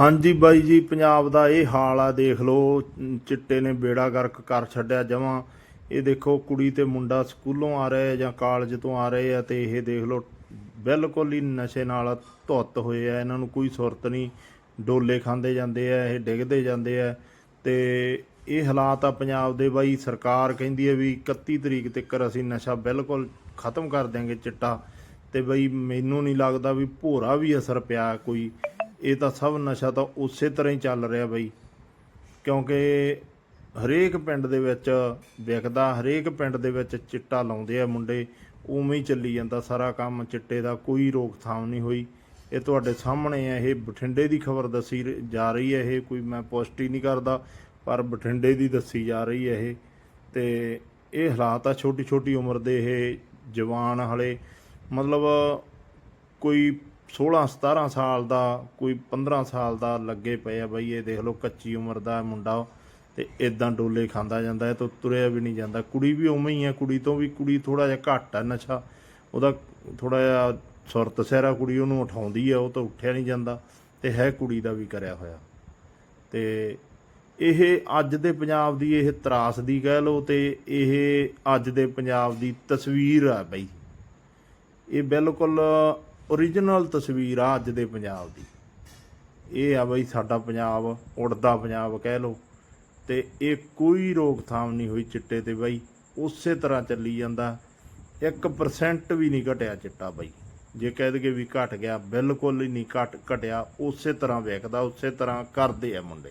ਹਾਂਜੀ ਬਾਈ ਜੀ, ਪੰਜਾਬ ਦਾ ਇਹ ਹਾਲ ਆ, ਦੇਖ ਲਓ, ਚਿੱਟੇ ਨੇ ਬੇੜਾ ਗਰਕ ਕਰ ਛੱਡਿਆ ਜਮਾਂ। ਇਹ ਦੇਖੋ, ਕੁੜੀ ਤੇ ਮੁੰਡਾ ਸਕੂਲੋਂ ਆ ਰਹੇ ਜਾਂ ਕਾਲਜ ਤੋਂ ਆ ਰਹੇ ਆ ਤੇ ਇਹ ਦੇਖ ਲਓ, ਬਿਲਕੁਲ ਹੀ ਨਸ਼ੇ ਨਾਲ ਧੁੱਤ ਹੋਏ ਆ। ਇਹਨਾਂ ਨੂੰ ਕੋਈ ਸੁਰਤ ਨਹੀਂ। ਡੋਲੇ ਖਾਂਦੇ ਜਾਂਦੇ ਆ, ਇਹ ਡਿੱਗਦੇ ਜਾਂਦੇ ਆ। ਤੇ ਇਹ ਹਾਲਾਤ ਆ ਪੰਜਾਬ ਦੇ ਬਾਈ। ਸਰਕਾਰ ਕਹਿੰਦੀ ਹੈ ਵੀ 31 ਤਰੀਕ ਤੱਕ ਅਸੀਂ ਨਸ਼ਾ ਬਿਲਕੁਲ ਖਤਮ ਕਰ ਦਿਆਂਗੇ ਚਿੱਟਾ। ਤੇ ਬਈ, ਮੈਨੂੰ ਨਹੀਂ ਲੱਗਦਾ ਵੀ ਭੋਰਾ ਵੀ ਅਸਰ ਪਿਆ ਕੋਈ। ਇਹ ਤਾਂ ਸਭ ਨਸ਼ਾ ਤਾਂ ਉਸੇ ਤਰ੍ਹਾਂ ਹੀ ਚੱਲ ਰਿਹਾ ਬਈ। ਕਿਉਂਕਿ ਹਰੇਕ ਪਿੰਡ ਦੇ ਵਿੱਚ ਵਿਕਦਾ, ਹਰੇਕ ਪਿੰਡ ਦੇ ਵਿੱਚ ਚਿੱਟਾ ਲਾਉਂਦੇ ਆ ਮੁੰਡੇ, ਉਵੇਂ ਹੀ ਚੱਲੀ ਜਾਂਦਾ ਸਾਰਾ ਕੰਮ ਚਿੱਟੇ ਦਾ, ਕੋਈ ਰੋਕਥਾਮ ਨਹੀਂ ਹੋਈ। ਇਹ ਤੁਹਾਡੇ ਸਾਹਮਣੇ ਹੈ ਇਹ ਬਠਿੰਡੇ ਦੀ ਖਬਰ ਦੱਸੀ ਜਾ ਰਹੀ ਹੈ ਇਹ, ਕੋਈ ਮੈਂ ਪੁਸ਼ਟੀ ਨਹੀਂ ਕਰਦਾ, ਪਰ ਬਠਿੰਡੇ ਦੀ ਦੱਸੀ ਜਾ ਰਹੀ ਹੈ ਇਹ। ਤੇ ਇਹ ਹਾਲਾਤ ਆ ਛੋਟੀ ਛੋਟੀ ਉਮਰ ਦੇ ਇਹ ਜਵਾਨ ਹਲੇ। ਮਤਲਬ ਕੋਈ 16 17 ਸਾਲ ਦਾ, ਕੋਈ 15 ਸਾਲ ਦਾ ਲੱਗੇ ਪਏ ਆ ਬਈ, ਇਹ ਦੇਖ ਲਓ ਕੱਚੀ ਉਮਰ ਦਾ ਮੁੰਡਾ, ਤੇ ਇਦਾਂ ਡੋਲੇ ਖਾਂਦਾ ਜਾਂਦਾ, ਇਹ ਤੋਂ ਤੁਰਿਆ ਵੀ ਨਹੀਂ ਜਾਂਦਾ। ਕੁੜੀ ਵੀ ਉਵੇਂ ਹੀ ਆ, ਕੁੜੀ ਤੋਂ ਵੀ ਕੁੜੀ ਥੋੜਾ ਜਿਹਾ ਘੱਟ ਆ ਨਸ਼ਾ, ਉਹਦਾ ਥੋੜਾ ਜਿਹਾ ਸੁਰਤ ਸਹਿਰਾ ਕੁੜੀ ਉਹਨੂੰ ਉਠਾਉਂਦੀ ਆ, ਉਹ ਤਾਂ ਉੱਠਿਆ ਨਹੀਂ ਜਾਂਦਾ, ਤੇ ਹੈ ਕੁੜੀ ਦਾ ਵੀ ਕਰਿਆ ਹੋਇਆ। ਤੇ ਇਹ ਅੱਜ ਦੇ ਪੰਜਾਬ ਦੀ ਇਹ ਤਰਾਸ ਦੀ ਕਹਿ ਲਓ, ਤੇ ਇਹ ਅੱਜ ਦੇ ਪੰਜਾਬ ਦੀ ਤਸਵੀਰ ਆ ਬਈ। ਇਹ ਬਿਲਕੁਲ ਓਰੀਜਨਲ ਤਸਵੀਰ ਆ ਅੱਜ ਦੇ ਪੰਜਾਬ ਦੀ। ਇਹ ਆ ਬਈ ਸਾਡਾ ਪੰਜਾਬ, ਉੜਦਾ ਪੰਜਾਬ ਕਹਿ ਲਓ। ਤੇ ਇਹ ਕੋਈ ਰੋਕਥਾਮ ਨਹੀਂ ਹੋਈ ਚਿੱਟੇ ਤੇ ਬਈ। ਉਸੇ ਤਰ੍ਹਾਂ ਚੱਲੀ ਜਾਂਦਾ। 1% ਵੀ ਨਹੀਂ ਘਟਿਆ ਚਿੱਟਾ ਬਈ। ਜੇ ਕਹਿ ਦਈਏ ਵੀ ਘਟ ਗਿਆ, ਬਿਲਕੁਲ ਹੀ ਨਹੀਂ ਘਟ ਘਟਿਆ, ਉਸੇ ਤਰ੍ਹਾਂ ਵੇਖਦਾ, ਉਸੇ ਤਰ੍ਹਾਂ ਕਰਦੇ ਆ ਮੁੰਡੇ।